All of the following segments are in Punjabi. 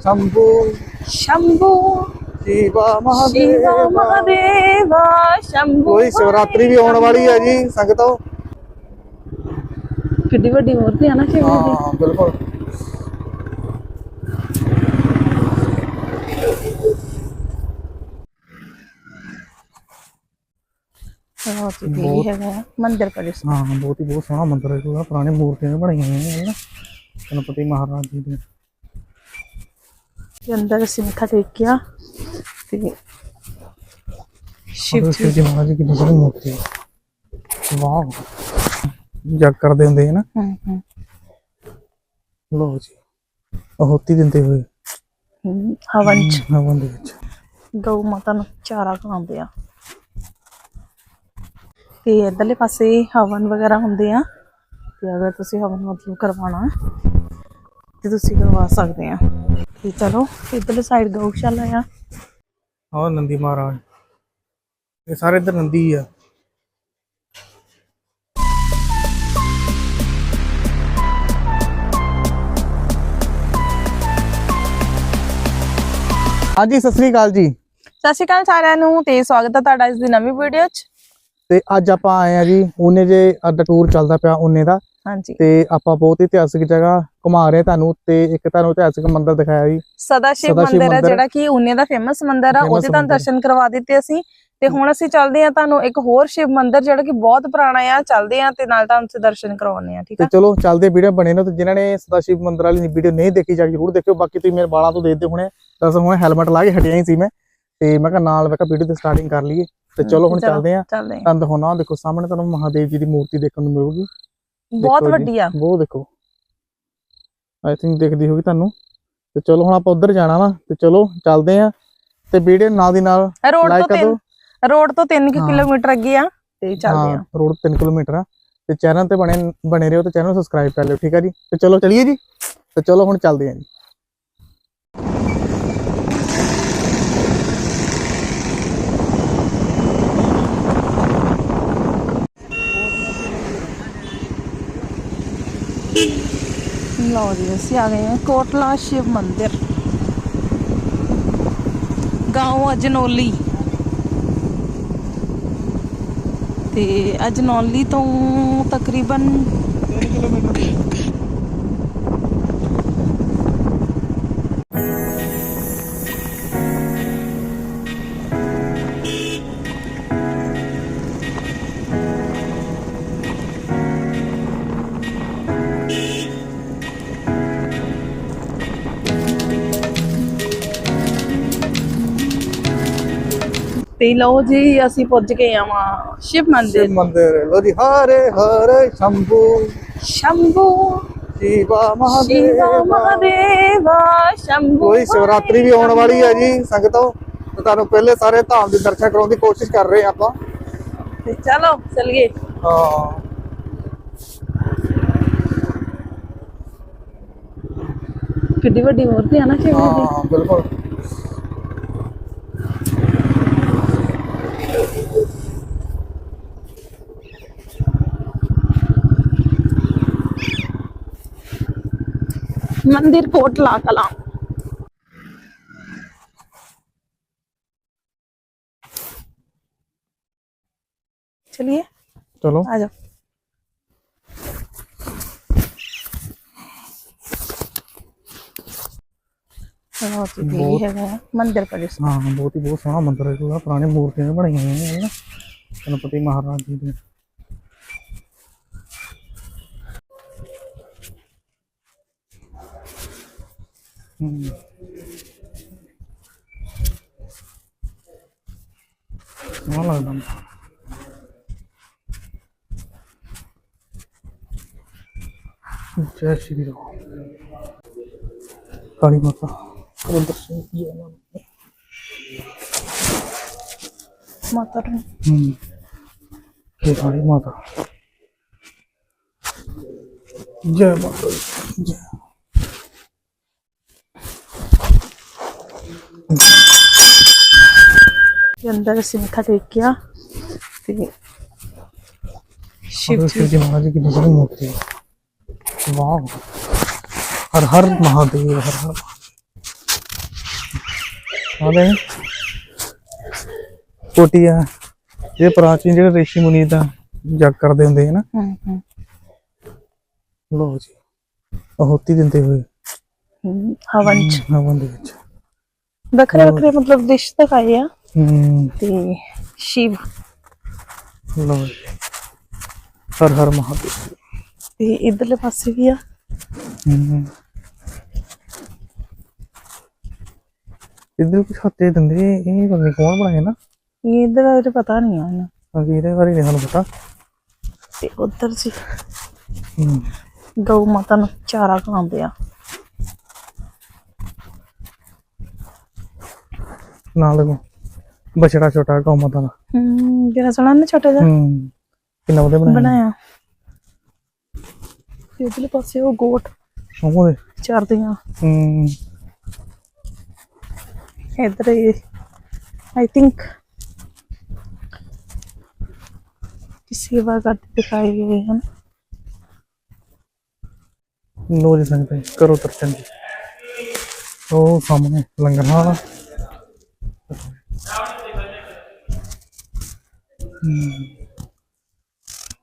ਸ਼ੰਭੂ। ਸ਼ਿਵਾ ਸ਼ਿਵਾ ਮਹਾਦੇਵ। ਮਹਾਦੇਵਾ ਸ਼ੰਭੂ ਕੋਈ ਸ਼ਿਵਰਾਤਰੀ ਵੀ ਆਉਣ ਵਾਲੀ ਹੈ ਜੀ ਸੰਗਤੋ? ਕਿੱਡੀ ਵੱਡੀ ਮੂਰਤੀ ਆ ਨਾ ਸ਼ਿਵ ਜੀ ਦੀ। ਹਾਂ ਬਿਲਕੁਲ। ਬਹੁਤ ਹੀ ਹੈਗਾ? ਆ, ਮੰਦਿਰ ਪਰਿਸਰ ਹਾਂ ਬਹੁਤ ਹੀ ਬਹੁਤ ਸੋਹਣਾ ਮੰਦਿਰ ਹੈ ਜਿਹੜਾ ਪੁਰਾਣੇ ਮੂਰਤੀਆਂ ਬਣਾਈਆਂ ਹੋਈਆਂ ਨੇ ਨਾ। ਗਣਪਤੀ ਮਹਾਰਾਜ ਜੀ ਦੀ। ਦੇ ਅੰਦਰ ਅਸੀਂ ਮੱਥਾ ਟੇਕਿਆ ਤੇ ਸ਼ਿਵ ਜੀ ਮਹਾਰਾਜ ਜੀ ਕਿੰਨੀ ਸੋਹਣੀ ਮੂਰਤੀ ਹੈ। ਵਾਹ ਜਗ ਕਰਦੇ ਹੁੰਦੇ ਹੈ ਨਾ। ਹਮ, ਹਮ, ਲੋ ਜੀ ਆਹੁਤੀ ਦਿੰਦੇ ਹੋਏ। ਹਵਨ ਚ। ਹਵਨ ਦੇ ਵਿੱਚ। ਗਊ ਮਾਤਾ ਨੂੰ ਚਾਰਾ ਖਵਾਉਂਦੇ ਆ। ਤੇ ਇਧਰਲੇ ਪਾਸੇ ਹਵਨ ਵਗੈਰਾ ਹੁੰਦੇ ਆ। ਤੇ ਅਗਰ ਤੁਸੀਂ ਹਵਨ ਮਤਲਬ ਕਰਵਾਉਣਾ ਤੇ ਤੁਸੀਂ ਕਰਵਾ ਸਕਦੇ ਆ। ਤੇ ਚਲੋ ਇਧਰਲੇ ਸਾਈਡ ਗਊਸ਼ਾਲਾ ਆ। ਆਹ ਨੰਦੀ ਮਹਾਰਾਜ। ਇਹ ਸਾਰੇ ਇਧਰ ਨੰਦੀ ਆ। ਹਾਂਜੀ ਸਤਿ ਸ੍ਰੀ ਅਕਾਲ ਜੀ। ਸਤਿ ਸ਼੍ਰੀ ਅਕਾਲ ਸਾਰਿਆਂ ਨੂੰ ਤੇ ਸਵਾਗਤ ਹੈ ਤੁਹਾਡਾ ਇਸ ਦੀ ਨਵੀਂ ਵੀਡੀਓ 'ਚ। ਤੇ ਅੱਜ ਆਪਾਂ ਆਏ ਆ ਜੀ ਉਹਨੇ ਜੇ ਅੱਡਾ ਟੂਰ ਚੱਲਦਾ ਪਿਆ ਉਹਨੇ ਦਾ। ਹਾਂਜੀ। ਤੇ ਆਪਾਂ ਬਹੁਤ ਇਤਿਹਾਸਿਕ ਜਗ੍ਹਾ ਘੁਮਾ ਰਹੇ ਤੁਹਾਨੂੰ ਤੇ ਇੱਕ ਤੁਹਾਨੂੰ ਇਤਿਹਾਸਿਕ ਮੰਦਿਰ ਦਿਖਾਇਆ ਜੀ। ਸਦਾ ਸ਼ਿਵ ਸਦਾ ਸ਼ਿਵ ਮੰਦਿਰ ਹੈ। ਜਿਹੜਾ ਕਿ ਉਨੇ ਦਾ ਫੇਮਸ ਮੰਦਿਰ ਆ ਉਹਦੇ ਤੁਹਾਨੂੰ। ਦਰਸ਼ਨ ਕਰਵਾ ਦਿੱਤੇ ਅਸੀਂ। ਤੇ ਹੁਣ ਅਸੀਂ ਚੱਲਦੇ ਆ ਤੁਹਾਨੂੰ ਇੱਕ ਹੋਰ ਸ਼ਿਵ ਮੰਦਿਰ ਜਿਹੜਾ ਕਿ ਬਹੁਤ ਪੁਰਾਣਾ ਆ ਚੱਲਦੇ ਆ ਤੇ ਨਾਲ ਤੁਹਾਨੂੰ ਦਰਸ਼ਨ ਕਰਵਾਉਣੇ ਆ ਠੀਕ ਤੇ ਆ? ਚਲੋ ਚੱਲਦੇ ਵੀਡੀਓ ਬਣੇ ਨੇ ਤੇ ਜਿਨ੍ਹਾਂ ਨੇ ਸਦਾਸ਼ਿਵ ਮੰਦਿਰ ਵਾਲੀ ਵੀਡੀਓ ਨਹੀਂ ਦੇਖੀ ਜਾ ਕੇ ਜ਼ਰੂਰ ਦੇਖਿਓ। ਬਾਕੀ ਤੁਸੀਂ ਮੇਰੇ ਵਾਲਾਂ ਤੋਂ ਦੇਖਦੇ ਹੋਣੇ ਦਸ ਹੁਣ ਹੈਲਮਟ ਲਾ ਕੇ ਹਟਿਆ ਹੀ ਸੀ ਮੈਂ। ਤੇ ਮੈਂ ਕਿਹਾ ਨਾਲ ਮੈਂ ਕਿਹਾ ਵੀਡੀਓ ਦੀ ਸਟਾਰਟਿੰਗ ਕਰ ਲਈਏ। ਤੇ ਚਲੋ ਹੁਣ ਚਲੋ। ਚੱਲਦੇ ਆ ਚੱਲਦੇ ਆ ਤੁਹਾਨੂੰ ਦਿਖਾਉਣਾ ਦੇਖੋ ਸਾਹਮਣੇ ਤੁਹਾਨੂੰ ਮਹਾਦੇਵ ਜੀ ਦੀ ਮੂਰਤੀ ਦੇਖਣ ਨੂੰ ਮਿਲੂਗੀ। ਬਹੁਤ ਵੱਡੀ ਆ। ਬਹੁਤ ਦੇਖੋ। ਆਈ ਥਿੰਕ ਦਿਖਦੀ ਹੋਗੀ ਤੁਹਾਨੂੰ। ਤੇ ਚਲੋ ਹੁਣ ਆਪਾਂ ਉਧਰ ਜਾਣਾ ਵਾ। ਤੇ ਚਲੋ ਚੱਲਦੇ ਆ। ਤੇ ਵੀਡੀਓ ਨਾਲ ਦੀ ਨਾਲ ਰੋਡ ਤੋਂ ਕਰ। ਦਿਓ। 3 ਰੋਡ ਤੋਂ 3 ਹਾਂ। ਕਿਲੋਮੀਟਰ ਅੱਗੇ ਆ ਤੇ ਚੱਲਦੇ ਆ। ਰੋਡ 3 ਕਿਲੋਮੀਟਰ ਆ। ਤੇ ਚੈਨਲ ਤੇ ਬਣੇ ਬਣੇ ਰਹੋ ਤੇ ਚੈਨਲ ਨੂੰ ਸਬਸਕ੍ਰਾਈਬ ਕਰ ਲਿਓ ਠੀਕ ਆ ਜੀ? ਤੇ ਚਲੋ ਚਲਿਏ ਜੀ? ਤੇ ਚਲੋ ਹੁਣ ਚੱਲਦੇ ਆ ਜੀ। ਲਓ ਜੀ ਅਸੀਂ ਆ ਗਏ ਹਾਂ ਕੋਟਲਾ ਸ਼ਿਵ ਮੰਦਿਰ گاؤں ਅਜਨੌਲੀ ਤੇ ਅਜਨੌਲੀ ਤੋਂ ਤਕਰੀਬਨ 3 ਕਿਲੋਮੀਟਰ ਤੇ ਲਓ ਜੀ ਅਸੀਂ ਪੁੱਜ ਗਏ ਆਵਾਂ ਸ਼ਿਵ ਮੰਦਿਰ ਸ਼ਿਵ ਮੰਦਿਰ। ਲੋ ਜੀ ਹਰੇ ਹਰੇ ਸ਼ੰਭੂ। ਸ਼ੰਭੂ। ਸ਼ਿਵਾ ਮਹਾਦੇਵਾ। ਸ਼ੰਭੂ ਕੋਈ ਸ਼ਿਵਰਾਤਰੀ ਵੀ ਆਉਣ ਵਾਲੀ ਹੈ ਜੀ ਸੰਗਤੋ। ਤੁਹਾਨੂੰ ਪਹਿਲੇ ਸਾਰੇ ਧਾਮ ਦੇ ਦਰਸ਼ਨ ਕਰਾਉਣ ਦੀ ਕੋਸ਼ਿਸ਼ ਕਰ ਰਹੇ ਆਪਾਂ। ਤੇ ਚਲੋ ਚਲੀਏ। ਹਾਂ। ਕਿੱਡੀ ਵੱਡੀ ਮੂਰਤੀ ਹੈ ਨਾ ਸ਼ਿਵ ਦੀ। ਹਾਂ ਬਿਲਕੁਲ। ਮੰਦਿਰ कोटला कला चलिए चलो। आ जाओ। ਬਹੁਤ ਮੰਦਿਰ ਹਾਂ ਬਹੁਤ ਹੀ ਬਹੁਤ ਸੋਹਣਾ ਮੰਦਿਰ ਹੈ ਜਿਹੜਾ ਪੁਰਾਣੇ ਮੂਰਤੀਆਂ ਬਣਾਈਆਂ ਹੋਈਆਂ ਨੇ ਤੈਨੂੰ ਮਹਾਰਾਜ ਜੀ ਦੇ ਹਮ। ਸੋਹਣਾ ਲੱਗਦਾ ਮੈਨੂੰ। ਜੈ ਸ਼੍ਰੀ ਰਾਮ ਕਾਲੀ ਮਾਤਾ ਉਹ ਦਰਸ਼ਨ ਕੀਏ ਨਾ ਮਾਤਾ ਰਾਣੀ ਹਮ ਇਹ ਕਾਲੀ ਮਾਤਾ ਜੈ ਮਾਤਾ ਦੀ, ਅੰਦਰ ਅਸੀਂ ਮੱਥਾ ਟੇਕਿਆ ਤੇ ਸ਼ਿਵ ਸ਼ਿਵ ਜੀ ਜੀ ਮਹਾਰਾਜ ਜੀ ਕਿੰਨੀ ਸੋਹਣੀ ਮੂਰਤੀ ਹੈ। ਵਾਹ ਹਰ ਹਰ ਮਹਾਦੇਵ ਹਰ ਹਰ ਮਹਾਦੇਵ। ਆ ਦੇ ਕੋਟੀ ਆ। ਇਹ ਪ੍ਰਾਚੀਨ ਜਿਹੜੇ ਰਿਸ਼ੀ ਮੁਨੀ ਦਾ ਜਗ ਕਰਦੇ ਹੁੰਦੇ ਹਨ ਹੂੰ ਹੂੰ ਲੋ ਜੀ ਆਹੁਤੀ ਦਿੰਦੇ ਹੋਏ। ਹਵਨ ਚ ਹਵਨ ਦੇ ਵਿੱਚ। ਵੱਖਰੇ ਵੱਖਰੇ ਮਤਲਬ ਡਿਸ਼ ਦਿਖਾਏ ਆ। ਹੂੰ। ਤੇ ਸ਼ਿਵ। ਲੋ ਜੀ। ਹਰ ਹਰ ਮਹਾਦੇਵ। ਤੇ ਇਧਰਲੇ ਪਾਸੇ ਵੀ ਆ। ਹੂੰ। ਇਧਰ ਕੁਛ ਹੱਤੇ ਦਿੰਦੇ ਇਹ ਨਹੀਂ ਕੌਣ ਬਣਾਇਆ ਨਾ? ਇਹ ਇਧਰ ਬਾਰੇ ਪਤਾ ਨਹੀਂ ਆ ਇਹਨੂੰ। ਅਗੇ ਇਹਦੇ ਬਾਰੇ ਨਹੀਂ ਸਾਨੂੰ ਪਤਾ। ਤੇ ਉਧਰ ਸੀ। ਹੂੰ। ਗਊ ਮਾਤਾ ਨੂੰ ਚਾਰਾ ਖਵਾਉਂਦੇ ਆ। ਨਾਲ ਦੇਖੋ ਬਛੜਾ ਛੋਟਾ ਮਾਤਾ ਦਾ ਹੂੰ ਜਿਹੜਾ ਸੋਹਣਾ ਨਾ ਛੋਟਾ ਜਿਹਾ। ਹੂੰ ਕਿੰਨਾ ਵਧੀਆ ਬਣਾਇਆ। ਬਣਾਇਆ। ਤੇ ਉਧਰਲੇ ਪਾਸੇ ਉਹ ਗੋਟ। ਉਹਦੇ। ਚਰਦੀਆਂ ਹੂੰ। ਇਧਰ ਆਈ ਥਿੰਕ ਸੇਵਾ ਕਰਦੇ ਦਿਖਾਏ ਗਏ ਹਨ। ਲੋ ਜੀ ਸੰਗਤ ਕਰੋ ਦਰਸ਼ਨ ਜੀ। ਉਹ ਸਾਹਮਣੇ ਲੰਗਰ ਹਾਲ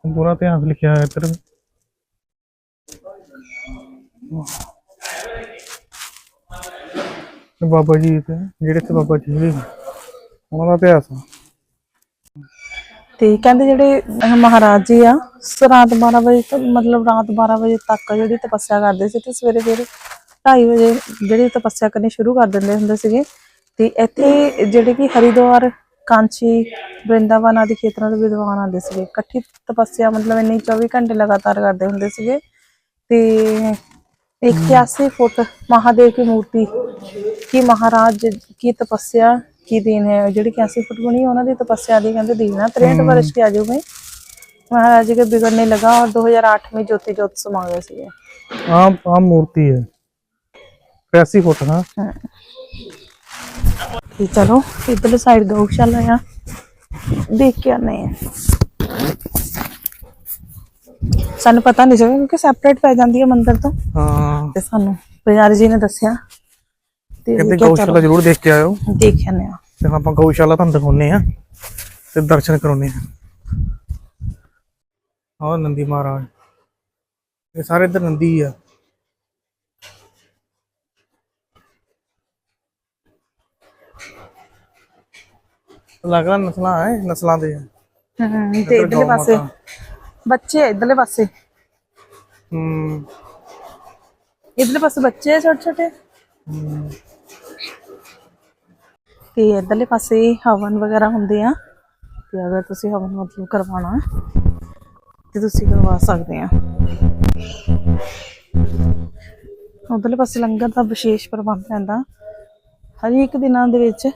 ਪੂਰਾ ਇਤਿਹਾਸ ਲਿਖਿਆ ਹੈ ਇੱਧਰ ਤੇ ਬਾਬਾ ਜੀ ਤੇ ਜਿਹੜੇ ਤੇ ਬਾਬਾ ਜੀ ਹੈਗੇ, ਉਹਨਾਂ ਦਾ ਇਤਿਹਾਸ ਆ। ਤੇ ਕਹਿੰਦੇ ਜਿਹੜੇ ਅਹ ਮਹਾਰਾਜ ਜੀ ਆ ਸ- ਰਾਤ 12 ਵਜੇ ਤੋਂ ਮਤਲਬ ਰਾਤ 12 ਵਜੇ ਤੱਕ ਜਿਹੜੀ ਤਪੱਸਿਆ ਕਰਦੇ ਸੀ ਤੇ ਸਵੇਰੇ ਫਿਰ 2:30 ਵਜੇ ਜਿਹੜੀ ਤਪੱਸਿਆ ਕਰਨੀ ਸ਼ੁਰੂ ਕਰ ਦਿੰਦੇ ਹੁੰਦੇ ਸੀਗੇ। ਤੇ ਇੱਥੇ ਜਿਹੜੇ ਕਿ ਹਰਿਦੁਆਰ ਕਾਂਚੀ ਬ੍ਰਿੰਦਾਵਨ ਆਦਿ ਖੇਤਰਾਂ ਦੇ ਵਿਦਵਾਨ ਆਉਂਦੇ ਸੀਗੇ ਇਕੱਠੀ ਤਪੱਸਿਆ ਮਤਲਬ ਇੰਨੀ 24 ਘੰਟੇ ਲਗਾਤਾਰ ਕਰਦੇ ਹੁੰਦੇ ਸੀਗੇ ਤੇ 81 फुट महादेव की मूर्ति की महाराज की तपस्या की देन है ਜਿਹੜੀ 81 फुट ਬਣੀ ਉਹਨਾਂ ਦੀ ਤਪੱਸਿਆ ਦੀ ਕਹਿੰਦੇ ਦੇਨ ਆ 63 वर्ष की आयु में महाराज जी के बिगड़ने लगा और 2008 में ज्योति ज्योत समा गए ਸੀਗੇ ਆਮ ਆਮ ਮੂਰਤੀ ਹੈ 85 ਫੁੱਟ ਹਾਂ ਤੇ ਚਲੋ ਇਧਰਲੇ ਸਾਈਡ ਗਊਸ਼ਾਲਾ ਆ। ਦੇਖ ਕੇ ਆਨੇ ਆ। ਸਾਨੂੰ ਪਤਾ ਨਹੀਂ ਸੀਗਾ ਕਿਉਂਕਿ ਸੈਪਰੇਟ ਪੈ ਜਾਂਦੀ ਹੈ ਮੰਦਿਰ ਤੋਂ। ਹਾਂ। ਤੇ ਸਾਨੂੰ ਪੁਜਾਰੀ ਜੀ ਨੇ ਦੱਸਿਆ। ਤੇ ਕਿਹਾ ਗਊਸ਼ਾਲਾ ਜ਼ਰੂਰ ਦੇਖ ਕੇ ਆਇਓ। ਦੇਖ ਆਨੇ ਆ। ਤੇ ਆਪਾਂ ਗਊਸ਼ਾਲਾ ਤੁਹਾਨੂੰ ਦਿਖਾਉਨੇ ਆ ਤੇ ਦਰਸ਼ਨ ਕਰਾਉਨੇ ਆ। ਆਹ ਨੰਦੀ ਮਹਾਰਾਜ। ਇਹ ਸਾਰੇ ਇੱਧਰ ਨੰਦੀ ਆ। ਲੱਗਦਾ ਨਸਲਾਂ ਹੈ ਨਸਲਾਂ ਦੇ। ਹਮ ਤੇ ਇੱਧਰ ਇਧਰਲੇ ਪਾਸੇ। ਬੱਚੇ ਇਧਰਲੇ ਪਾਸੇ। ਹੂੰ। ਇਧਰਲੇ ਪਾਸੇ ਬੱਚੇ ਛੋਟੇ ਛੋਟੇ ਹੂੰ। ਤੇ ਇਧਰਲੇ ਪਾਸੇ ਹਵਨ ਵਗੈਰਾ ਹੁੰਦੇ ਆ। ਤੇ ਅਗਰ ਤੁਸੀਂ ਹਵਨ ਮਤਲਬ ਕਰਵਾਉਣਾ ਤੇ ਤੁਸੀਂ ਕਰਵਾ ਸਕਦੇ ਆ। ਉਧਰਲੇ ਪਾਸੇ ਲੰਗਰ ਦਾ ਵਿਸ਼ੇਸ਼ ਪ੍ਰਬੰਧ ਰਹਿੰਦਾ। ਹਰ ਇੱਕ ਦਿਨਾਂ ਦੇ ਵਿੱਚ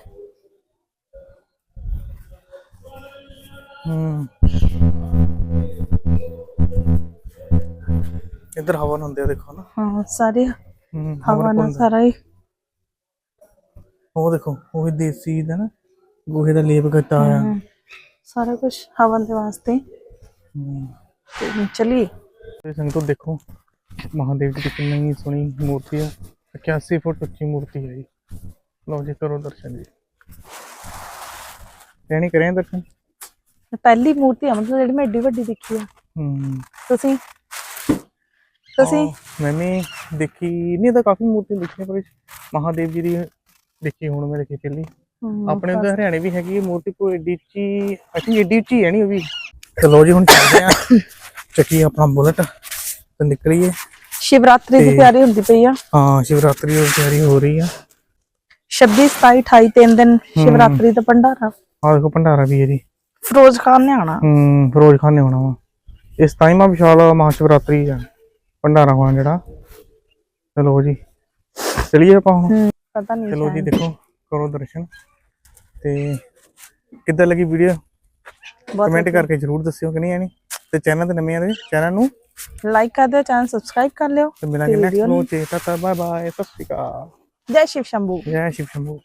ਹੂੰ। ਇੱਧਰ ਹਵਨ ਹੁੰਦੇ ਆ ਦੇਖੋ ਨਾ। ਹਾਂ ਸਾਰੇ ਹੂੰ ਹਵਨ। ਸਾਰਾ ਹੀ। ਉਹ ਦੇਖੋ ਉਹ ਦੇਸੀ ਦਾ ਨਾ ਗੋਹੇ ਦਾ ਲੇਪ ਕੀਤਾ ਹੋਇਆ। ਸਾਰਾ ਕੁਝ ਹਵਨ ਦੇ ਵਾਸਤੇ। ਹੂੰ। ਤੇ ਚਲਿਏ। ਤੇ ਸੰਗਤੋ ਦੇਖੋ ਮਹਾਦੇਵ ਜੀ ਦੀ ਕਿੰਨੀ ਸੋਹਣੀ ਮੂਰਤੀ ਆ। 81 ਫੁੱਟ ਉੱਚੀ ਮੂਰਤੀ ਹੈ ਜੀ। ਲਓ ਜੀ ਕਰੋ ਦਰਸ਼ਨ ਜੀ। ਯਾਨੀ ਕਰੇ ਦਰਸ਼ਨ? ਪਹਿਲੀ ਮੂਰਤੀ ਆ ਮਤਲਬ ਜਿਹੜੀ ਮੈਂ ਏਡੀ ਵੱਡੀ ਦੇਖੀ ਆ। ਹੂੰ। ਤੁਸੀਂ? ਤੁਸੀਂ? ਹਾਂ, ਮੈਂ ਵੀ ਦੇਖੀ ਨਹੀਂ ਤਾਂ ਕਾਫੀ ਮੂਰਤੀ ਦੇਖੀਆਂ ਪਰ ਮਹਾਦੇਵ ਜੀ ਦੀ ਦੇਖੀ ਹੁਣ ਮੈਂ ਦੇਖੀ ਹਮ, ਆਪਣੇ ਉਧਰ ਹਰਿਆਣੇ ਵੀ ਹੈਗੀ ਹੈ ਮੂਰਤੀ ਕੋਈ ਏਡੀ ਉੱਚੀ ਅਸੀਂ ਏਡੀ ਉੱਚੀ ਹੈ ਨਹੀਂ ਉਹ ਵੀ। ਚਲੋ ਜੀ ਹੁਣ ਚੱਲਦੇ ਆ। ਚੱਕੀ ਆਪਣਾ ਬੁਲਟ ਤੇ ਨਿਕਲੀਏ। ਸ਼ਿਵਰਾਤਰੀ ਦੀ ਤਿਆਰੀ ਹੁੰਦੀ ਪਈ ਆ। ਹਾਂ ਸ਼ਿਵਰਾਤਰੀ ਦੀ ਤਿਆਰੀ ਹੋ ਰਹੀ ਆ। 26 27 28 ਤਿੰਨ ਦਿਨ ਸ਼ਿਵਰਾਤਰੀ ਦਾ ਭੰਡਾਰਾ। ਆ ਦੇਖੋ ਭੰਡਾਰਾ ਵੀ ਹੈ ਜੀ। ਫਿਰੋਜ਼ ਖਾਨ ਨੇ ਆਣਾ ਹੂੰ ਫਿਰੋਜ਼ ਖਾਨ ਨੇ ਆਉਣਾ ਵਾ। ਇਸ ਟਾਈਮ ਆ ਵਿਸ਼ਾਲ ਮਹਾਸ਼ਿਵਰਾਤਰੀ ਆ ਭੰਡਾਰਾ ਹੋਣਾ ਜਿਹੜਾ। ਚਲੋ ਜੀ ਚਲਿਏ ਆਪਾਂ ਹੁਣ। ਪਤਾ ਨਹੀਂ ਚਲੋ ਜੀ ਦੇਖੋ ਕਰੋ ਦਰਸ਼ਨ। ਤੇ ਕਿੱਦਾਂ ਲੱਗੀ ਵੀਡੀਓ? ਕਮੈਂਟ ਕਰਕੇ ਜਰੂਰ ਦੱਸਿਓ ਕਿ ਨਹੀਂ ਆਣੀ ਤੇ ਚੈਨਲ ਤੇ ਨਵੇਂ ਆਦੇ ਚੈਨਲ ਨੂੰ ਲਾਈਕ ਕਰ ਦਿਓ ਚੈਨਲ ਸਬਸਕ੍ਰਾਈਬ ਕਰ ਲਿਓ। ਤੇ ਮਿਲਾਂਗੇ ਤੇ ਨੈਕਸਟ ਨੂੰ- ਚੇਤਾ ਬਾਏ ਬਾਏ ਸਤਿ ਸ਼੍ਰੀ ਅਕਾਲ। ਜੈ ਸ਼ਿਵ ਸ਼ੰਭੂ। ਜੈ ਸ਼ਿਵ ਸ਼ੰਭੂ।